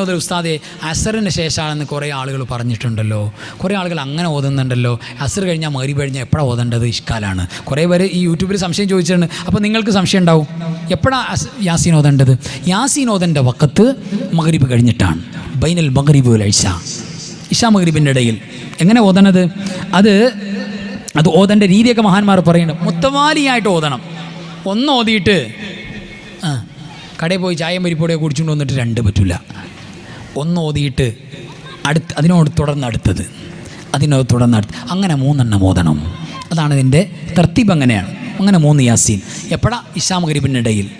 ഓതൽ ഉസ്താദെ അസറിന് ശേഷമാണെന്ന് കുറേ ആളുകൾ പറഞ്ഞിട്ടുണ്ടല്ലോ. കുറേ ആളുകൾ അങ്ങനെ ഓതുന്നുണ്ടല്ലോ. അസർ കഴിഞ്ഞാൽ മേറി കഴിഞ്ഞാൽ എപ്പോഴാണ് ഓതേണ്ടത്? ഇഷ്കാലാണ്. കുറേ പേര് ഈ യൂട്യൂബിൽ സംശയം ചോദിച്ചിട്ടുണ്ട്. അപ്പോൾ നിങ്ങൾക്ക് സംശയം ഉണ്ടാവും. എപ്പോഴാണ് യാസീൻ ഓതേണ്ടത്? യാസീൻ ഓതന്റെ വക്കത്ത് മകരീബ് കഴിഞ്ഞിട്ടാണ്. ബൈനൽ മകരീബ് ഇഷ. ഇഷാ മകരീബിന്റെ ഇടയിൽ. എങ്ങനെ ഓതണത്? അത് അത് ഓതേണ്ട രീതിയൊക്കെ മഹാന്മാർ പറയുന്നുണ്ട് മുത്തവാലിയായിട്ട് ഓതണം. ഒന്ന് ഓതിയിട്ട് കടയിൽ പോയി ചായം പരിപ്പോടെ കുടിച്ചുകൊണ്ട് വന്നിട്ട് രണ്ട് പറ്റില്ല ഒന്ന് ഓതിയിട്ട് അടുത്ത് അതിനോട് തുടർന്ന് അടുത്തത്. അതിനോട് തുടർന്ന് അടുത്ത്. അങ്ങനെ മൂന്നെണ്ണം ഓതണം. അതാണ് ഇതിന്റെ തർത്തീബ് അങ്ങനെയാണ്. അങ്ങനെ മൂന്ന് യാസീൻ. എപ്പോഴാ ഇഷാമഗരിബിനിടയിൽ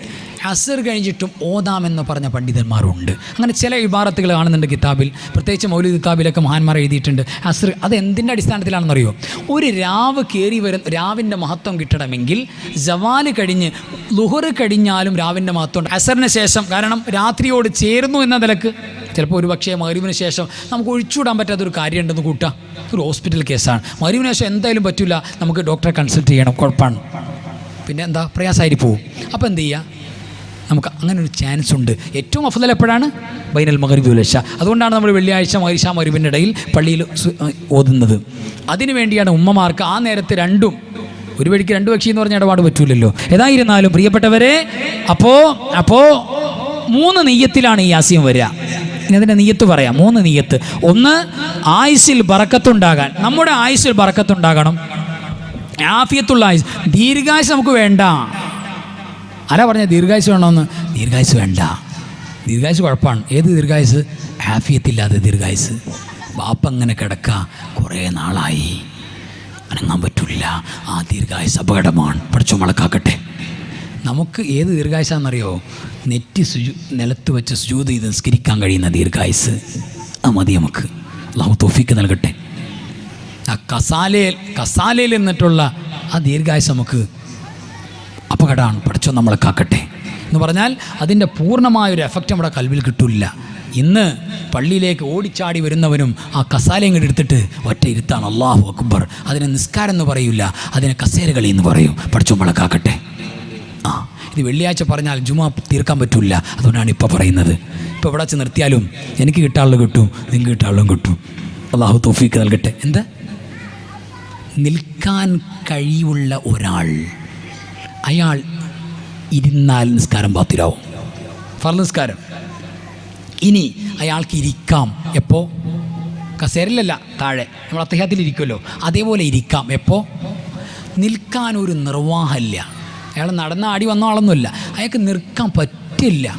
അസർ കഴിഞ്ഞിട്ടും ഓതാമെന്ന് പറഞ്ഞ പണ്ഡിതന്മാരുണ്ട്. അങ്ങനെ ചില ഇബാറത്തുകൾ കാണുന്നുണ്ട് കിതാബിൽ. പ്രത്യേകിച്ച് മൗലി കിതാബിലൊക്കെ മഹാന്മാർ എഴുതിയിട്ടുണ്ട്. അസർ അത് എന്തിന്റെ അടിസ്ഥാനത്തിലാണെന്നറിയോ? ഒരു രാവ് കയറി വരും രാവിന്റെ മഹത്വം കിട്ടണമെങ്കിൽ ജവാൽ കഴിഞ്ഞ് ലുഹറ് കഴിഞ്ഞാലും രാവിന്റെ മഹത്വം അസറിന് ശേഷം കാരണം രാത്രിയോട് ചേരുന്നു എന്ന നിലയ്ക്ക് ചിലപ്പോൾ ഒരു പക്ഷേ മരുവിന് ശേഷം നമുക്ക് ഒഴിച്ചുവിടാൻ പറ്റാത്തൊരു കാര്യമുണ്ടെന്ന് കൂട്ടാം. ഒരു ഹോസ്പിറ്റൽ കേസാണ്. മരുവിന് ശേഷം എന്തായാലും പറ്റില്ല നമുക്ക് ഡോക്ടറെ കൺസൾട്ട് ചെയ്യണം. കുഴപ്പമാണ്. പിന്നെ എന്താ? പ്രയാസമായി പോവും അപ്പോൾ എന്ത് ചെയ്യുക നമുക്ക് അങ്ങനെ ഒരു ചാൻസ് ഉണ്ട്. ഏറ്റവും അഫുതൽ എപ്പോഴാണ്? ബൈനൽ മകരിബ് ലക്ഷ അതുകൊണ്ടാണ് നമ്മൾ വെള്ളിയാഴ്ച മൈരിഷ മരുവിന്റെ ഇടയിൽ പള്ളിയിൽ ഓതുന്നത്. അതിനു വേണ്ടിയാണ് ഉമ്മമാർക്ക് ആ നേരത്തെ രണ്ടും ഒരു വഴിക്ക് രണ്ട് പക്ഷി എന്ന് പറഞ്ഞ ഇടപാട് പറ്റൂലല്ലോ. ഏതായിരുന്നാലും പ്രിയപ്പെട്ടവരെ അപ്പോൾ അപ്പോൾ മൂന്ന് നെയ്യത്തിലാണ് ഈ ആസ്യം വരിക. ഇനി അതിന്റെ നെയ്യത്ത് പറയാം. മൂന്ന് നെയ്യത്ത്. ഒന്ന് ആയുസിൽ ബറക്കത്തുണ്ടാകാൻ. നമ്മുടെ ആയുസിൽ ബറക്കത്തുണ്ടാകണം. ആഫിയത്തുള്ള ആയുസ്. ദീർഘായുസ് നമുക്ക് വേണ്ട. ആരാ പറഞ്ഞ ദീർഘായുസ് വേണമെന്ന് ദീർഘായുസ് വേണ്ട. ദീർഘായുസ് കുഴപ്പമാണ്. ഏത് ദീർഘായുസ്? ആഫിയത്തില്ലാതെ ദീർഘായുസ്. ബാപ്പ അങ്ങനെ കിടക്ക. കുറേ നാളായി. അനങ്ങാൻ പറ്റില്ല ആ ദീർഘായുസ് അപകടമാണ്. പഠിച്ചു മുളക്കാക്കട്ടെ നമുക്ക് ഏത് ദീർഘായുസാണെന്നറിയോ നെറ്റി സുജു നിലത്ത് വെച്ച് സുജൂത് ചെയ്ത് നിസ്കരിക്കാൻ കഴിയുന്ന ദീർഘായുസ്. ആ മതി നമുക്ക്. അള്ളാഹു തോഫിക്ക് നൽകട്ടെ. ആ കസാലയിൽ കസാലയിൽ നിന്നിട്ടുള്ള ആ ദീർഘായുസ് നമുക്ക് അപകടമാണ്. പഠിച്ചോ നമ്മളെ കാക്കട്ടെ. എന്ന് പറഞ്ഞാൽ അതിന്റെ പൂർണമായൊരു എഫക്റ്റ് നമ്മുടെ കൽവിൽ കിട്ടില്ല. ഇന്ന് പള്ളിയിലേക്ക് ഓടിച്ചാടി വരുന്നവനും ആ കസാലയും കൂടി എടുത്തിട്ട് ഒറ്റ ഇരുത്താണ്. അള്ളാഹു അക്ബർ. അതിനെ നിസ്കാരം എന്ന് പറയില്ല അതിനെ കസേരകളി എന്ന് പറയും. പഠിച്ചോ നമ്മളെ കാക്കട്ടെ. ആ ഇത് വെള്ളിയാഴ്ച പറഞ്ഞാൽ ജുമാ തീർക്കാൻ പറ്റില്ല അതുകൊണ്ടാണ് ഇപ്പോൾ പറയുന്നത്. ഇപ്പോൾ ഇവിടെ വെച്ച് നിർത്തിയാലും എനിക്ക് കിട്ടാനുള്ള കിട്ടും നിങ്ങൾക്ക് കിട്ടാനുള്ളതും കിട്ടും. അള്ളാഹു തോഫീക്ക് നൽകട്ടെ. എന്താ? നിൽക്കാൻ കഴിവുള്ള ഒരാൾ. അയാൾ ഇരുന്നാൽ നിസ്കാരം പാത്തിരാവും ഫർ നിസ്കാരം. ഇനി അയാൾക്ക് ഇരിക്കാം. എപ്പോൾ കസേരയിലല്ല താഴെ. നമ്മൾ അദ്ദേഹത്തിൽ ഇരിക്കുമല്ലോ അതേപോലെ ഇരിക്കാം. എപ്പോൾ നിൽക്കാൻ ഒരു നിർവാഹമില്ല. അയാൾ നടന്ന ആടി വന്ന ആളൊന്നുമില്ല. അയാൾക്ക് നിൽക്കാൻ പറ്റില്ല.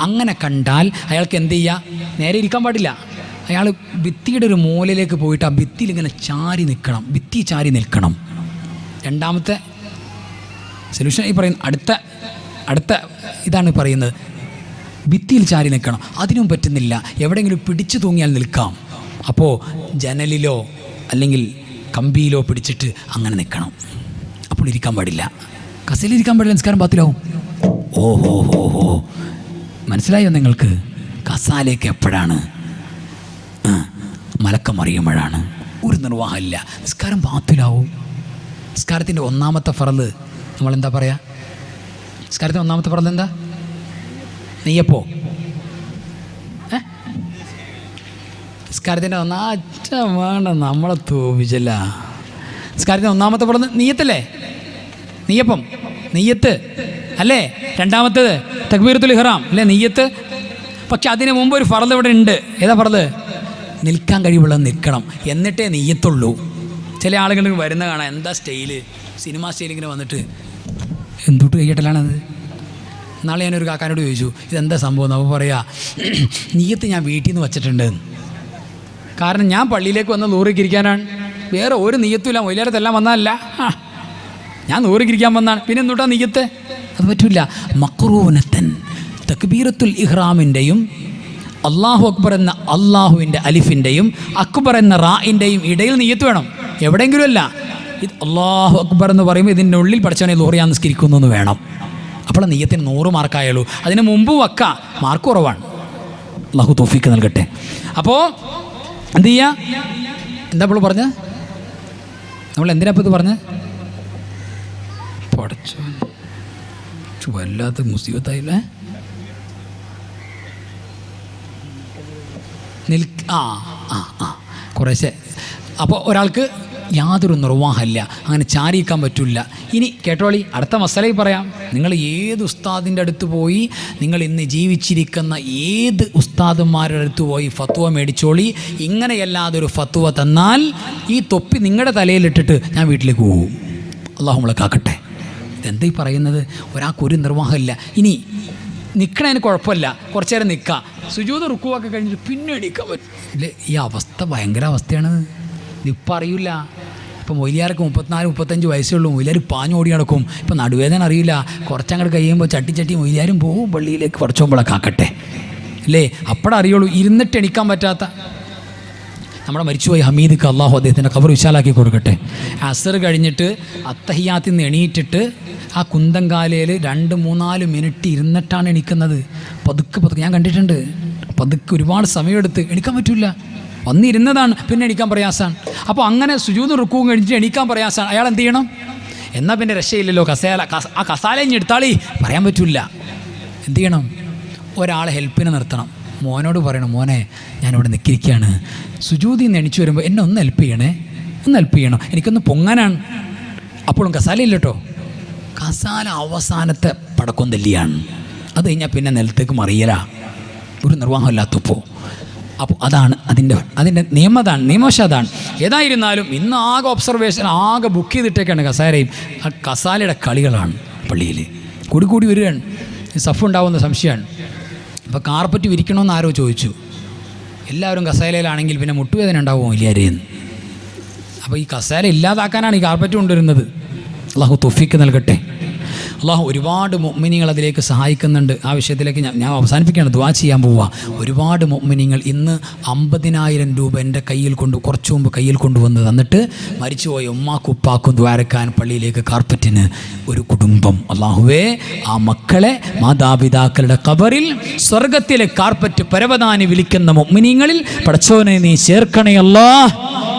അങ്ങനെ കണ്ടാൽ അയാൾക്ക് എന്ത് ചെയ്യുക നേരെ ഇരിക്കാൻ പാടില്ല. അയാൾ ഭിത്തിയുടെ ഒരു മൂലയിലേക്ക് പോയിട്ട് ആ ഭിത്തിയിൽ ഇങ്ങനെ ചാരി നിൽക്കണം. ഭിത്തി ചാരി നിൽക്കണം. രണ്ടാമത്തെ സൊല്യൂഷൻ ഈ പറയുന്ന അടുത്ത അടുത്ത ഇതാണ് പറയുന്നത്. ഭിത്തിയിൽ ചാരി നിൽക്കണം. അതിനും പറ്റുന്നില്ല. എവിടെയെങ്കിലും പിടിച്ചു തൂങ്ങിയാൽ നിൽക്കാം. അപ്പോൾ ജനലിലോ അല്ലെങ്കിൽ കമ്പിയിലോ പിടിച്ചിട്ട് അങ്ങനെ നിൽക്കണം. അപ്പോൾ ഇരിക്കാൻ പാടില്ല. കസേലിരിക്കാൻ പാടില്ല നിസ്കാരം പാത്തിലാവും ഓഹോ ഹോ ഹോ. മനസ്സിലായോ നിങ്ങൾക്ക്? കസാലേക്ക് എപ്പോഴാണ്? ആ, മലക്കം അറിയുമ്പോഴാണ്. ഒരു നിർവാഹമില്ല. നിസ്കാരം പാത്തിലാവും നിസ്കാരത്തിന്റെ ഒന്നാമത്തെ ഫറൽ നമ്മളെന്താ പറയുക സംസ്കാരത്തിന് ഒന്നാമത്തെ പറഞ്ഞത് എന്താ? നെയ്യപ്പോ. സംസ്കാരത്തിന്റെ നിസ്കാരത്തിന്റെ ഒന്നാ അച്ഛ വേണ്ട നമ്മളെ തോപിച്ചല്ല സംസ്കാരത്തിന് ഒന്നാമത്തെ ഫറൽ നെയ്യത്തല്ലേ? നെയ്യപ്പം. നെയ്യത്ത്. അല്ലേ? രണ്ടാമത്തേത് തക്ബീറത്തുൽ ഇഹ്റാം. അല്ലേ? നെയ്യത്ത്. പക്ഷെ അതിന് മുമ്പ് ഒരു ഫറദ് ഇവിടെ ഉണ്ട്. ഏതാ ഫറദ്? നിൽക്കാൻ കഴിവുള്ള നിൽക്കണം. എന്നിട്ടേ നെയ്യത്തുള്ളൂ. ചില ആളുകൾ വരുന്ന കാണാം. എന്താ സ്റ്റൈൽ? സിനിമ സ്റ്റൈലിങ്ങനെ വന്നിട്ട് എന്തുട്ട് കൈയ്യട്ടലാണത് നാളെ ഞാനൊരു കാക്കാനോട് ചോദിച്ചു ഇതെന്താ സംഭവം? എന്ന് അപ്പോൾ പറയാ നീയത്ത് ഞാൻ വീട്ടിൽ നിന്ന് വച്ചിട്ടുണ്ട്. കാരണം ഞാൻ പള്ളിയിലേക്ക് വന്ന നൂറിക്കിരിക്കാനാണ് വേറെ ഒരു നീയത്തുമില്ല മൊയിലേരത്തെല്ലാം വന്നതല്ല. ഞാൻ നൂറിക്കിരിക്കാൻ വന്നാണ്. പിന്നെ എന്തുട്ടാ നീയത്ത്? അത് പറ്റില്ല മക്രൂനത്തൻ തക്ബീറത്തുൽ ഇഹ്റാമിന്റെയും അള്ളാഹു അക്ബർ എന്ന അള്ളാഹുവിന്റെ അലിഫിന്റെയും അക്ബർ എന്ന റായിന്റെയും ഇടയിൽ നീയത്ത് വേണം. എവിടെയെങ്കിലും അല്ല. ഇത് അള്ളാഹു അക്ബർ എന്ന് പറയുമ്പോൾ ഇതിന്റെ ഉള്ളിൽ പഠിച്ചവനെ ലോറിയാൻ നിസ്കരിക്കുന്നു എന്ന് വേണം. അപ്പോൾ നെയ്യത്തിന് നൂറ് മാർക്കായുള്ളൂ അതിന് മുമ്പ് വക്ക മാർക്ക് കുറവാണ്. അള്ളാഹു തോഫിക്ക് നൽകട്ടെ. അപ്പോൾ എന്ത് ചെയ്യുക എന്താ ഇപ്പോൾ പറഞ്ഞത്? നമ്മൾ എന്തിനാ ഇത് പറഞ്ഞത്? പഠിച്ചോ വല്ലാത്ത മുസീബത്തായില്ലേ? നിൽ ആ ആ ആ കുറേശ്ശെ. അപ്പോൾ ഒരാൾക്ക് യാതൊരു നിർവാഹമില്ല അങ്ങനെ ചാരിയിക്കാൻ പറ്റില്ല. ഇനി കേട്ടോളി അടുത്ത മസലയിൽ പറയാം. നിങ്ങൾ ഏത് ഉസ്താദിന്റെ അടുത്ത് പോയി നിങ്ങൾ ഇന്ന് ജീവിച്ചിരിക്കുന്ന ഏത് ഉസ്താദന്മാരുടെ അടുത്ത് പോയി ഫത്വ മേടിച്ചോളി ഇങ്ങനെയല്ലാതെ ഒരു ഫത്വ തന്നാൽ ഈ തൊപ്പി നിങ്ങളുടെ തലയിലിട്ടിട്ട് ഞാൻ വീട്ടിലേക്ക് പോകും. അള്ളാഹു നമ്മളെ കാക്കട്ടെ. ഇതെന്താ ഈ പറയുന്നത് ഒരാൾക്കൊരു നിർവാഹമില്ല. ഇനി നിൽക്കണതിന് കുഴപ്പമില്ല. കുറച്ചു നേരം നിൽക്കാം. സുജൂത റുക്കുവൊക്കെ കഴിഞ്ഞിട്ട് പിന്നെ എണീക്കാൻ പറ്റും. ഈ അവസ്ഥ ഭയങ്കര അവസ്ഥയാണ് ഇതിപ്പോൾ അറിയില്ല ഇപ്പം മൊയിലിയാർക്ക് മുപ്പത്തിനാല് മുപ്പത്തഞ്ച് വയസ്സേ ഉള്ളൂ. മൊയിലിയാർ പാഞ്ഞോടി നടക്കും. ഇപ്പം നടുവേദന അറിയില്ല. കുറച്ചങ്ങോട്ട് കഴിയുമ്പോൾ ചട്ടി ചട്ടി മൊയിലിയാരും പോവും പള്ളിയിലേക്ക് കുറച്ചുമ്പോഴൊക്കെ ആക്കട്ടെ അല്ലേ? അപ്പോഴേ അറിയുള്ളൂ ഇരുന്നിട്ട് എണിക്കാൻ പറ്റാത്ത. നമ്മുടെ മരിച്ചുപോയി ഹമീദ്ക്ക് അള്ളാഹു അദ്ദേഹത്തിന്റെ കവർ വിശാലാക്കി കൊടുക്കട്ടെ. അസർ കഴിഞ്ഞിട്ട് അത്തഹിയാത്തിൽ നിന്ന് എണീറ്റിട്ട് ആ കുന്തങ്കാലയിൽ രണ്ട് മൂന്നാൽ മിനിറ്റ് ഇരുന്നിട്ടാണ് എണീക്കുന്നത്. പതുക്കെ പതുക്കെ. ഞാൻ കണ്ടിട്ടുണ്ട്. പതുക്കെ ഒരുപാട് സമയമെടുത്ത് എണീക്കാൻ പറ്റില്ല വന്നിരുന്നതാണ്. പിന്നെ എണീക്കാൻ പ്രയാസമാണ് അപ്പോൾ അങ്ങനെ സുജൂത് റുക്കുവും കഴിഞ്ഞിട്ട് എണീക്കാൻ പ്രയാസമാണ് അയാൾ എന്ത് ചെയ്യണം? എന്നാൽ പിന്നെ രക്ഷയില്ലല്ലോ. കസേല കസ ആ കസാലഞ്ഞ് എടുത്താളി. പറയാൻ പറ്റില്ല എന്ത് ചെയ്യണം? ഒരാളെ ഹെൽപ്പിന് നിർത്തണം. മോനോട് പറയണം മോനെ ഞാനിവിടെ നിൽക്കിരിക്കുകയാണ് സുജൂതി എണിച്ചു വരുമ്പോൾ എന്നെ ഒന്ന് ഹെൽപ്പ് ചെയ്യണേ. ഒന്ന് ഹെൽപ്പ് ചെയ്യണം. എനിക്കൊന്ന് പൊങ്ങാനാണ്. അപ്പോഴും കസാല ഇല്ല കേട്ടോ കസാല അവസാനത്തെ പടക്കം തല്ലിയാണ്. അത് കഴിഞ്ഞാൽ പിന്നെ നിലത്തേക്ക് മറിയല. ഒരു നിർവാഹമില്ലാത്തപ്പോൾ അപ്പോൾ അതാണ് അതിന്റെ അതിന്റെ നിയമം അതാണ് നിയമവശം അതാണ്. ഏതായിരുന്നാലും ഇന്ന് ആകെ ഒബ്സർവേഷൻ ആകെ ബുക്ക് ചെയ്തിട്ടേക്കാണ് കസാരയും. ആ കസാലയുടെ കളികളാണ് പള്ളിയിൽ. കൂടി കൂടി വരികയാണ്. സഫ് ഉണ്ടാവുന്ന സംശയമാണ്. അപ്പോൾ കാർപ്പറ്റ് വിരിക്കണമെന്ന് ആരോ ചോദിച്ചു. എല്ലാവരും കസേലയിലാണെങ്കിൽ പിന്നെ മുട്ടുവേദന ഉണ്ടാവുമോ ഇല്ലാരെയെന്ന് അപ്പോൾ ഈ കസേല ഇല്ലാതാക്കാനാണ് ഈ കാർപ്പറ്റ് കൊണ്ടുവരുന്നത്. അള്ളാഹു തൊഫിക്ക് നൽകട്ടെ. അള്ളാഹു ഒരുപാട് മൊമ്മിനികൾ അതിലേക്ക് സഹായിക്കുന്നുണ്ട്. ആ വിഷയത്തിലേക്ക് ഞാൻ ഞാൻ അവസാനിപ്പിക്കുകയാണ്. ദ്വാ ചെയ്യാൻ പോവുക ഒരുപാട് മൊമ്മിനികൾ ഇന്ന് അമ്പതിനായിരം രൂപ എന്റെ കയ്യിൽ കൊണ്ട് കുറച്ചു മുമ്പ് കയ്യിൽ കൊണ്ടുവന്ന് തന്നിട്ട് മരിച്ചുപോയ ഉമ്മാക്കും ഉപ്പാക്കും ദ്വാരക്കാൻ പള്ളിയിലേക്ക് കാർപ്പറ്റിന് ഒരു കുടുംബം. അള്ളാഹുവേ ആ മക്കളെ മാതാപിതാക്കളുടെ കബറിൽ സ്വർഗത്തിലെ കാർപ്പറ്റ് പരവതാനി വിളിക്കുന്ന മൊമ്മിനിങ്ങളിൽ പടച്ചോനെ നീ ചേർക്കണേ അല്ലാ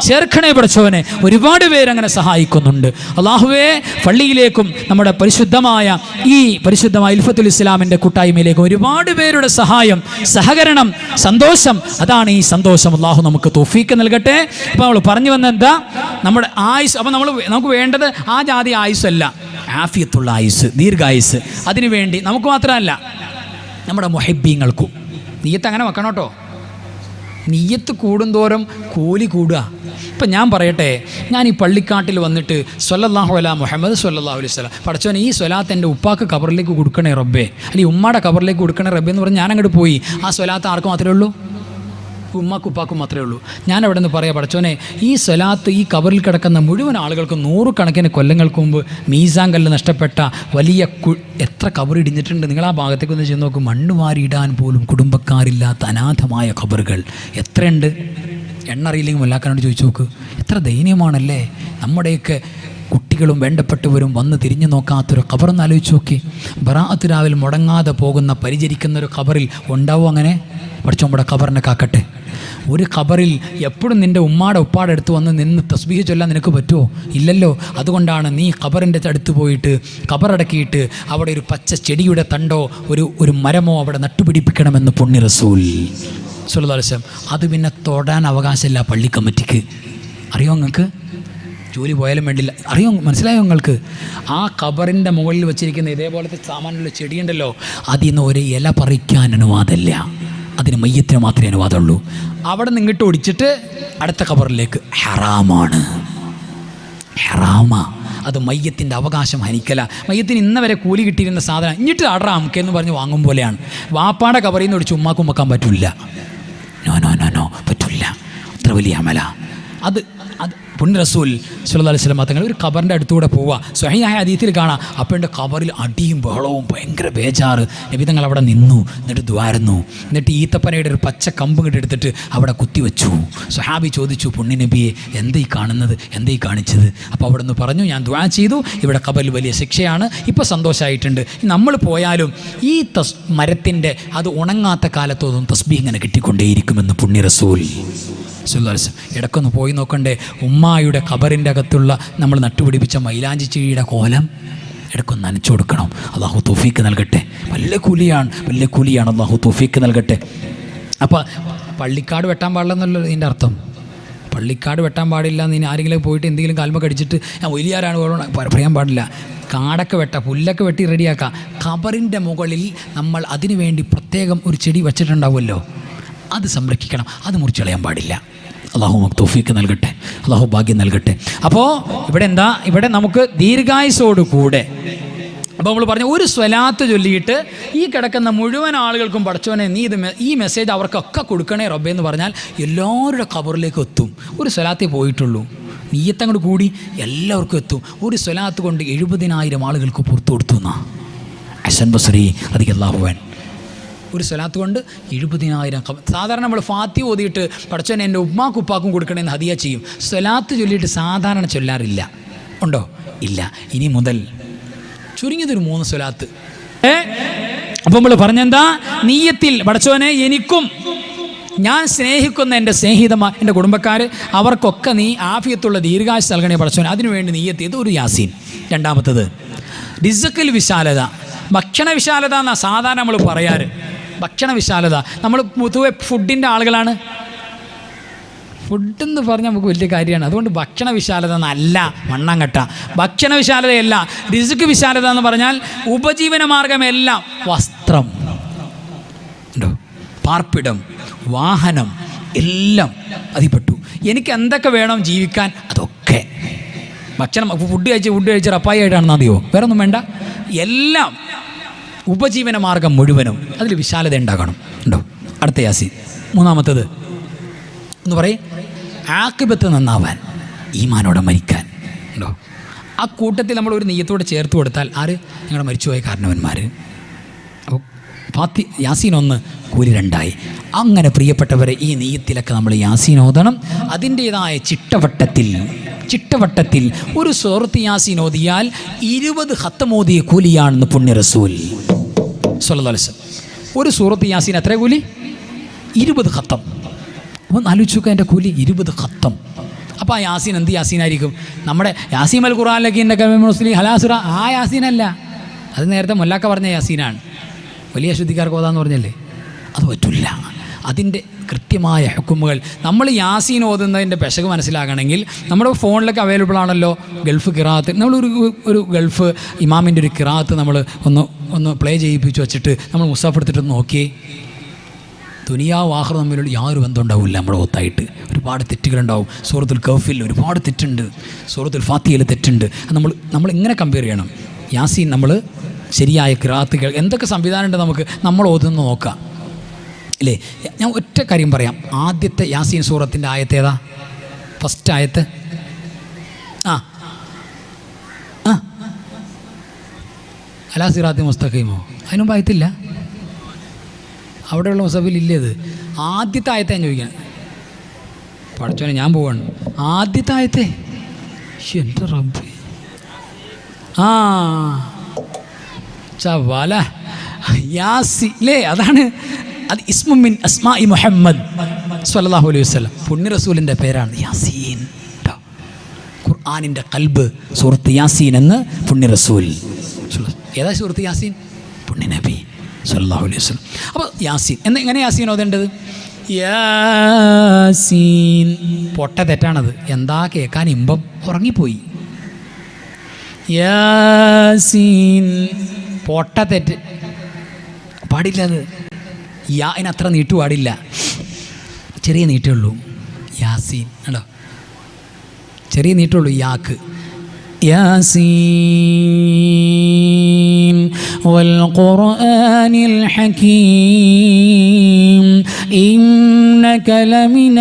ചേർക്കണേ പഠിച്ചവനെ ഒരുപാട് പേരങ്ങനെ സഹായിക്കുന്നുണ്ട്. അള്ളാഹുവേ പള്ളിയിലേക്കും നമ്മുടെ പരിശുദ്ധമായ ഈ പരിശുദ്ധമായ ഇൽഫത്തുൽ ഇസ്ലാമിന്റെ കൂട്ടായ്മയിലേക്കും ഒരുപാട് പേരുടെ സഹായം സഹകരണം സന്തോഷം. അതാണ് ഈ സന്തോഷം അള്ളാഹു നമുക്ക് തോഫീക്ക് നൽകട്ടെ. അപ്പോൾ നമ്മൾ പറഞ്ഞു വന്ന എന്താ നമ്മുടെ ആയുസ് അപ്പോൾ നമ്മൾ നമുക്ക് വേണ്ടത് ആ ജാതി ആയുസ്സല്ല. ആഫിയത്തുള്ള ആയുസ് ദീർഘായുസ് അതിനുവേണ്ടി നമുക്ക് മാത്രമല്ല നമ്മുടെ മൊഹബീങ്ങൾക്കും നീയത്ത് അങ്ങനെ വെക്കണം കേട്ടോ നീയത്ത് കൂടുന്തോറും കൂലി കൂടുക. ഇപ്പം ഞാൻ പറയട്ടെ ഞാൻ ഈ പള്ളിക്കാട്ടിൽ വന്നിട്ട് സൊല്ലാഹു അല മുഹമ്മദ് സൊല്ലാഹു അലൈഹി സ്വലാം പഠിച്ചോനെ ഈ സ്വലാത്ത് എന്റെ ഉപ്പാക്ക് കബറിലേക്ക് കൊടുക്കണേ റബ്ബേ. അല്ലെങ്കിൽ ഉമ്മയുടെ കബറിലേക്ക് കൊടുക്കണേ റബ്ബേ എന്ന് പറഞ്ഞ് ഞാൻ അങ്ങോട്ട് പോയി. ആ സ്വലാത്ത് ആർക്ക് മാത്രമേ ഉള്ളൂ? ഉമ്മാക്കും ഉപ്പാക്കും മാത്രമേ ഉള്ളൂ. ഞാൻ അവിടെ നിന്ന് പറയാം പഠിച്ചോനെ ഈ സ്വലാത്ത് ഈ കബറിൽ കിടക്കുന്ന മുഴുവൻ ആളുകൾക്കും നൂറുകണക്കിന് കൊല്ലങ്ങൾക്ക് മുമ്പ് മീസാൻ കല്ല് നഷ്ടപ്പെട്ട വലിയ കു എത്ര കബർ ഇടിഞ്ഞിട്ടുണ്ട്? നിങ്ങൾ ആ ഭാഗത്തേക്ക് ഒന്ന് ചെന്ന് നോക്കും. മണ്ണ് വാരിയിടാൻ പോലും കുടുംബക്കാരില്ലാത്ത അനാഥമായ കബറുകൾ എത്രയുണ്ട്? എണ്ണ അറിയില്ലെങ്കിൽ മുല്ലാക്കാനോട് ചോദിച്ചു നോക്ക് എത്ര ദയനീയമാണല്ലേ? നമ്മുടെയൊക്കെ കുട്ടികളും വേണ്ടപ്പെട്ടവരും വന്ന് തിരിഞ്ഞു നോക്കാത്തൊരു ഖബറൊന്ന് ആലോചിച്ച് നോക്കി. ബറാഅത്ത് രാവിൽ മുടങ്ങാതെ പോകുന്ന പരിചരിക്കുന്ന ഒരു ഖബറിൽ ഉണ്ടാവും അങ്ങനെ? പഠിച്ചോമ്പടെ ഖബറിനെ കാക്കട്ടെ. ഒരു ഖബറിൽ എപ്പോഴും നിന്റെ ഉമ്മാടെ ഉപ്പാടെ അടുത്ത് വന്ന് നിന്ന് തസ്ബീഹ് ചൊല്ലാൻ നിനക്ക് പറ്റുമോ ഇല്ലല്ലോ. അതുകൊണ്ടാണ് നീ ഖബറിന്റെ അടുത്ത് പോയിട്ട് ഖബറടക്കിയിട്ട് അവിടെ ഒരു പച്ച ചെടിയുടെ തണ്ടോ ഒരു ഒരു മരമോ അവിടെ നട്ടുപിടിപ്പിക്കണമെന്ന് പുണ്യ റസൂൽ സുലതാലസ്യം അത് പിന്നെ തൊടാൻ അവകാശമില്ല പള്ളി കമ്മിറ്റിക്ക് അറിയോ നിങ്ങൾക്ക്? ജോലി പോയാലും വേണ്ടില്ല. അറിയോ മനസ്സിലായോ നിങ്ങൾക്ക്? ആ കബറിന്റെ മുകളിൽ വെച്ചിരിക്കുന്ന ഇതേപോലത്തെ സാമാനുള്ള ചെടിയുണ്ടല്ലോ അതിൽ നിന്ന് ഒരു ഇല പറിക്കാൻ അനുവാദമില്ല. അതിന് മയ്യത്തിന് മാത്രമേ അനുവാദമുള്ളൂ. അവിടെ നിന്ന് ഇങ്ങോട്ട് ഒടിച്ചിട്ട് അടുത്ത കബറിലേക്ക് ഹെറാമാണ്. ഹെറാമ. അത് മയ്യത്തിന്റെ അവകാശം ഹനിക്കല. മയ്യത്തിന് ഇന്ന വരെ കൂലി കിട്ടിയിരുന്ന സാധനം ഇഞ്ഞിട്ട് അടറാം എന്ന് പറഞ്ഞ് വാങ്ങും പോലെയാണ്. വാപ്പാടെ കബറിൽ നിന്ന് ഒടിച്ച് ഉമ്മാക്കും വെക്കാൻ പറ്റില്ല നോ നോ നോ നോ പറ്റില്ല അത്ര വലിയ അമല. അത് അത് പുണ്യ റസൂൽ അലൈഹി സ്വലം തങ്ങൾ ഒരു ഖബറിന്റെ അടുത്തൂടെ പോവുക. സ്വഹിയായ അതീതിയിൽ കാണാം. അപ്പന്റെ ഖബറിൽ അടിയും ബഹളവും ഭയങ്കര ബേജാറ്. നബി തങ്ങൾ അവിടെ നിന്നു എന്നിട്ട് ദ്വാരുന്നു എന്നിട്ട് ഈത്തപ്പനയുടെ ഒരു പച്ച കമ്പ് ഇങ്ങോട്ട് എടുത്തിട്ട് അവിടെ കുത്തിവെച്ചു സുഹാബി ചോദിച്ചു പുണ്യ നബിയെ എന്താ ഈ കാണുന്നത്? എന്താ ഈ കാണിച്ചത്? അപ്പോൾ അവിടെ നിന്ന് പറഞ്ഞു ഞാൻ ദ്വാ ചെയ്തു. ഇവിടെ ഖബറിൽ വലിയ ശിക്ഷയാണ്. ഇപ്പോൾ സന്തോഷമായിട്ടുണ്ട് നമ്മൾ പോയാലും ഈ തസ് മരത്തിന്റെ അത് ഉണങ്ങാത്ത കാലത്തോതും തസ്ബീ ഇങ്ങനെ കിട്ടിക്കൊണ്ടേയിരിക്കുമെന്ന് പുണ്യ റസൂൽ. സുല്ലാസ് ഇടക്കൊന്ന് പോയി നോക്കണ്ടേ? ഉമ്മായുടെ ഖബറിന്റെ അകത്തുള്ള നമ്മൾ നട്ടുപിടിപ്പിച്ച മൈലാഞ്ചി ചെടിയുടെ കോലം ഇടക്കൊന്ന് നനച്ചു കൊടുക്കണം. അള്ളാഹു തോഫീക്ക് നൽകട്ടെ. വല്ല കുലിയാണ് വല്ല കുലിയാണ് അള്ളാഹു തോഫീക്ക് നൽകട്ടെ. അപ്പോൾ പള്ളിക്കാട് വെട്ടാൻ പാടില്ല എന്നുള്ളത് ഇതിന്റെ അർത്ഥം. പള്ളിക്കാട് വെട്ടാൻ പാടില്ല ഇനി ആരെങ്കിലും പോയിട്ട് എന്തെങ്കിലും കാൽമ കടിച്ചിട്ട് ഞാൻ വലിയാരാണ് പറയാൻ പാടില്ല. കാടൊക്കെ വെട്ട പുല്ലൊക്കെ വെട്ടി റെഡിയാക്കാം. ഖബറിന്റെ മുകളിൽ നമ്മൾ അതിനു വേണ്ടി പ്രത്യേകം ഒരു ചെടി വച്ചിട്ടുണ്ടാവുമല്ലോ. അത് സംരക്ഷിക്കണം. അത് മുറിച്ചളയാൻ പാടില്ല. അള്ളാഹു നമുക്ക് തോഫീക്ക് നൽകട്ടെ. അള്ളാഹു ഭാഗ്യം നൽകട്ടെ. അപ്പോൾ ഇവിടെ എന്താ? ഇവിടെ നമുക്ക് ദീർഘായുസോട് കൂടെ അപ്പോൾ നമ്മൾ പറഞ്ഞു ഒരു സ്വലാത്ത് ചൊല്ലിയിട്ട് ഈ കിടക്കുന്ന മുഴുവൻ ആളുകൾക്കും പഠിച്ചവനെ നീ ഇത് ഈ മെസ്സേജ് അവർക്കൊക്കെ കൊടുക്കണേ റബ്ബേ എന്ന് പറഞ്ഞാൽ എല്ലാവരുടെ കബറിലേക്ക് എത്തും. ഒരു സ്വലാത്തേ പോയിട്ടുള്ളൂ. നീയത്തങ്ങോട് കൂടി എല്ലാവർക്കും എത്തും. ഒരു സ്വലാത്ത് കൊണ്ട് എഴുപതിനായിരം ആളുകൾക്ക് പുറത്തു കൊടുത്തു എന്നാ. അസൻ ബസറി അധികം അള്ളാഹുവാൻ ഒരു സ്വലാത്ത് കൊണ്ട് എഴുപതിനായിരം സാധാരണ നമ്മൾ ഫാത്തി ഓതിയിട്ട് പഠിച്ചോനെ എന്റെ ഉമ്മാക്കും ഉപ്പാക്കും കൊടുക്കണമെന്ന് ഹതിയ ചെയ്യും. സ്വലാത്ത് ചൊല്ലിയിട്ട് സാധാരണ ചൊല്ലാറില്ല. ഉണ്ടോ? ഇല്ല. ഇനി മുതൽ ചുരുങ്ങിയതൊരു മൂന്ന് സ്വലാത്ത്. ഏ? അപ്പം നമ്മൾ പറഞ്ഞെന്താ? നീയത്തിൽ പഠിച്ചോനെ എനിക്കും ഞാൻ സ്നേഹിക്കുന്ന എന്റെ സ്നേഹിതമാ എന്റെ കുടുംബക്കാർ അവർക്കൊക്കെ നീ ആഫിയത്തുള്ള ദീർഘാശ നൽകണേ പഠിച്ചോനെ അതിനുവേണ്ടി നീയത്തിയത് ഒരു യാസീൻ. രണ്ടാമത്തത് ഡിസക്കൽ വിശാലത. ഭക്ഷണ വിശാലത എന്നാണ് സാധാരണ നമ്മൾ പറയാറ്. ഭക്ഷണ വിശാലത നമ്മൾ പൊതുവെ ഫുഡിന്റെ ആളുകളാണ്. ഫുഡ് എന്ന് പറഞ്ഞാൽ നമുക്ക് വലിയ കാര്യമാണ്. അതുകൊണ്ട് ഭക്ഷണ വിശാലത എന്നല്ല മണ്ണാങ്കട്ട. ഭക്ഷണ വിശാലതയല്ല റിസ്ക് വിശാലത എന്ന് പറഞ്ഞാൽ ഉപജീവന മാർഗമെല്ലാം വസ്ത്രം. ഉണ്ടോ? പാർപ്പിടം വാഹനം എല്ലാം അതിൽപ്പെട്ടു. എനിക്ക് എന്തൊക്കെ വേണം ജീവിക്കാൻ? അതൊക്കെ. ഭക്ഷണം ഫുഡ് കഴിച്ച് ഫുഡ് കഴിച്ച് റപ്പായി ആയിട്ടാണെന്ന് അറിയോ? വേറെ ഒന്നും വേണ്ട. എല്ലാം ഉപജീവന മാർഗം മുഴുവനും അതിൽ വിശാലത ഉണ്ടാകണം. ഉണ്ടോ? അടുത്ത യാസി. മൂന്നാമത്തത്. എന്ന് പറയും. ആക്കിബത്ത് നന്നാവാൻ ഈമാനോടെ മരിക്കാൻ. ഉണ്ടോ? ആ കൂട്ടത്തിൽ നമ്മൾ ഒരു നെയ്യത്തോടെ ചേർത്ത് കൊടുത്താൽ ആര്? ഞങ്ങളുടെ മരിച്ചുപോയ കാരണവന്മാർ അപ്പോൾ ഫാത്തി യാസീൻ ഒന്ന് കൂലി രണ്ടായി. അങ്ങനെ പ്രിയപ്പെട്ടവരെ ഈ നെയ്യത്തിലൊക്കെ നമ്മൾ യാസീൻ ഓതണം. അതിന്റേതായ ചിട്ടവട്ടത്തിൽ ചിട്ടവട്ടത്തിൽ ഒരു സുഹൃത്ത് യാസീൻ ഓതിയാൽ ഇരുപത് ഹത്തമോദിയ കൂലിയാണെന്ന് പുണ്യ റസൂൽ സൊല്ലാസ് ഒരു സൂറത്ത് യാസീൻ എത്ര കൂലി? ഇരുപത് ഖത്തം. ഒന്ന് ആലോചിക്കുക എന്റെ കൂലി ഇരുപത് ഖത്തം. അപ്പോൾ ആ യാസീൻ എന്ത് യാസീനായിരിക്കും? നമ്മുടെ യാസീൻ അൽ ഖുറാനിലൊക്കെ എന്റെ മുസ്ലിം ഹലാസുറ ആ യാസീനല്ല. അത് നേരത്തെ മുല്ലാക്ക പറഞ്ഞ യാസീനാണ്. വലിയ ശുദ്ധിക്കാർക്ക് ഓതാന്ന് പറഞ്ഞല്ലേ? അത് പറ്റില്ല അതിന്റെ കൃത്യമായ ഹുക്കുമുകൾ. നമ്മൾ യാസീൻ ഓതുന്നതിന്റെ പെശക് മനസ്സിലാകണമെങ്കിൽ നമ്മുടെ ഫോണിലൊക്കെ അവൈലബിൾ ആണല്ലോ ഗൾഫ് കിറാത്ത്. നമ്മളൊരു ഒരു ഗൾഫ് ഇമാമിന്റെ ഒരു കിറാത്ത് നമ്മൾ ഒന്ന് ഒന്ന് പ്ലേ ചെയ്യിപ്പിച്ച് വെച്ചിട്ട് നമ്മൾ മുസാഫ് എടുത്തിട്ട് നോക്കിയേ. ദുനിയാവ് ആഹ്റം തമ്മിലുള്ള യാതൊരു ബന്ധം ഉണ്ടാവില്ല നമ്മുടെ ഒത്തായിട്ട് ഒരുപാട് തെറ്റുകളുണ്ടാവും. സൂറത്തുൽ കഫിൽ ഒരുപാട് തെറ്റുണ്ട്. സൂറത്തുൽ ഫാത്തിയിൽ തെറ്റുണ്ട്. നമ്മൾ നമ്മൾ ഇങ്ങനെ കമ്പയർ ചെയ്യണം. യാസീൻ നമ്മൾ ശരിയായ കിറാത്തുകൾ എന്തൊക്കെ സംവിധാനം ഉണ്ട് നമുക്ക് നമ്മൾ ഓതുന്ന നോക്കാം. അല്ലേ? ഞാൻ ഒറ്റ കാര്യം പറയാം. ആദ്യത്തെ യാസീൻ സൂറത്തിന്റെ ഏതാ? ഫസ്റ്റ് ആയത്ത്? ആ. ആ. അലാ സിറാത്തി മുസ്തഖീമോ? അതിനുമ്പ് ആയത്തില്ല. അവിടെയുള്ള മുസഫിൽ ഇല്ലേ അത് ആദ്യത്തെ ആയത്തെ ഞാൻ ചോദിക്കാൻ പഠിച്ചോനെ ഞാൻ പോവാണ്. ആദ്യത്തെ ആയത്തെ? എന്റെ റബ്ബ്. ആ. ചവാല യാസി അല്ലേ അതാണ്. അത് ഇസ്മുമിൻ അസ്മാ ഇ മുഹമ്മദ് സ്വല്ലല്ലാഹു അലൈഹി വസ്ലം പുണ്യ റസൂലിന്റെ പേരാണ് യാസീൻ. ഖുർആാനിന്റെ കൽബ് സുഹൃത്ത് യാസീൻ എന്ന് പുണ്യ റസൂൽ ഏതാ സുഹൃത്ത് യാസീൻ? പുണ്യ നബി സല്ലാഹു അലൈഹി വസ്ലം അപ്പോൾ യാസീൻ. എന്ന് എങ്ങനെ യാസീൻ ഓതേണ്ടത്? യാസീൻ. പൊട്ട തെറ്റാണത്. എന്താ കേൾക്കാൻ ഇമ്പം ഉറങ്ങിപ്പോയി. യാസീൻ. പൊട്ട തെറ്റ്. പാടില്ല അത്. യാ അതിന് അത്ര നീട്ടു പാടില്ല ചെറിയ നീട്ടേ ഉള്ളൂ യാസീൻ കണ്ടോ ചെറിയ നീട്ടുള്ളൂ യാക്ക് ياسين والقرآن الحكيم إنك لمن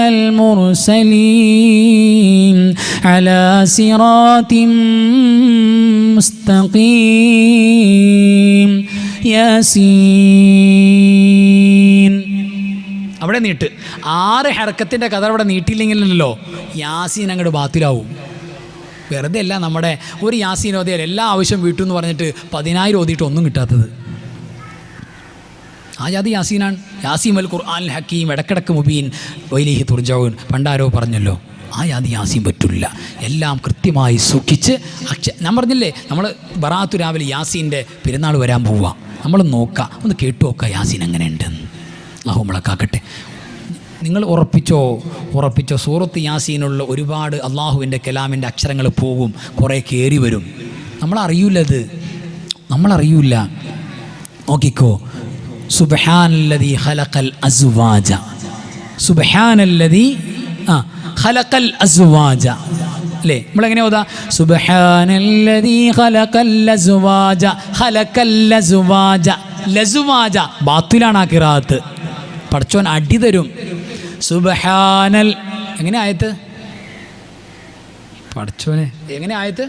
المرسلين على صراط مستقيم ياسين അവിടെ നീട്ട്. ആറ് ഹെറക്കത്തിന്റെ കഥ അവിടെ നീട്ടിയില്ലെങ്കിലല്ലോ യാസീൻ അങ്ങോട്ട് ബാത്തിലാവും. വെറുതെ അല്ല നമ്മുടെ ഒരു യാസീൻ ഓതിയാൽ എല്ലാ ആവശ്യം വീട്ടു എന്ന് പറഞ്ഞിട്ട് പതിനായിരം ഓതിയിട്ട് ഒന്നും കിട്ടാത്തത്. ആ ജാതി യാസീനാണ്. യാസീം അൽ ഖുർആൻ ഹക്കീം ഇടക്കിടക്ക് മുബീൻ വൈലിഹി തുർജാവൂൻ പണ്ടാരോ പറഞ്ഞല്ലോ. ആ ജാതി യാസീൻ പറ്റില്ല എല്ലാം കൃത്യമായി സൂക്ഷിച്ച് അക്ഷ ഞാൻ പറഞ്ഞില്ലേ നമ്മൾ ബറാത്തു രാവിലെ യാസീന്റെ പെരുന്നാൾ വരാൻ പോവുക നമ്മൾ നോക്കുക ഒന്ന് കേട്ടു നോക്കുക യാസീൻ എങ്ങനെയുണ്ടെന്ന്. അള്ളാഹു നമ്മളെ നിങ്ങൾ ഉറപ്പിച്ചോ? ഉറപ്പിച്ചോ? സൂറത്ത് യാസീനുള്ള ഒരുപാട് അള്ളാഹുവിന്റെ കലാമിന്റെ അക്ഷരങ്ങൾ പോകും. കുറേ കയറി വരും. നമ്മളറിയൂലത് നമ്മളറിയൂല. നോക്കിക്കോ. സുബഹാനല്ലതി ഖലഖൽ അസ്വാജ. സുബഹാനല്ലതി ആ ഖലഖൽ അസ്വാജ. അല്ലേ? നമ്മളെങ്ങനെ ഓതാ? സുബഹാനല്ലതി ഖലഖൽ അസ്വാജ ഖലഖൽ അസ്വാജ ലസുവാജ. ബാത്തിലാണ് ആ കിറാത്ത്. പടച്ചോൻ അടി തരും. സുബഹാനൽ. എങ്ങനെ ആയത്ത് പടച്ചോനെ എങ്ങനെ ആയത്ത്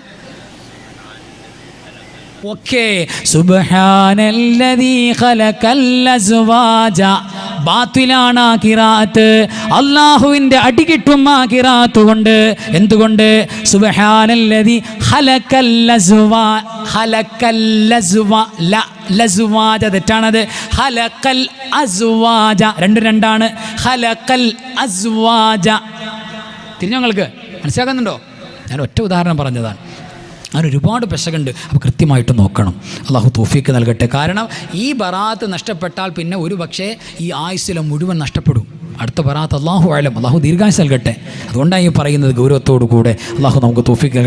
ഓക്കെ. സുബ്ഹാനല്ലദീ ഖലഖൽ അസ്വാജ ബാത്തിലാണ് ആ കിറാത്ത് അടി കിട്ടും ആ കിറാത്ത് കൊണ്ട് എന്തുകൊണ്ട്? സുബ്ഹാനല്ലദീ തെറ്റാണത്. രണ്ട് രണ്ടാണ്. ഹലക്കൽ നിങ്ങൾക്ക്? മനസ്സിലാക്കുന്നുണ്ടോ? ഞാൻ ഒറ്റ ഉദാഹരണം പറഞ്ഞതാണ്. അങ്ങനെ ഒരുപാട് പെശകുണ്ട്. അപ്പോൾ കൃത്യമായിട്ട് നോക്കണം. അള്ളാഹു തോഫിക്ക് നൽകട്ടെ. കാരണം ഈ ബറാത്ത് നഷ്ടപ്പെട്ടാൽ പിന്നെ ഒരു പക്ഷേ ഈ ആയുസ്സിലെ മുഴുവൻ നഷ്ടപ്പെടും. അടുത്ത ബറാത്ത് അള്ളാഹു ആയാലും അള്ളാഹു ദീർഘായുസ് നൽകട്ടെ. അതുകൊണ്ടാണ് ഈ പറയുന്നത് ഗൗരവത്തോടു കൂടെ അള്ളാഹു നമുക്ക് തോഫിക്ക്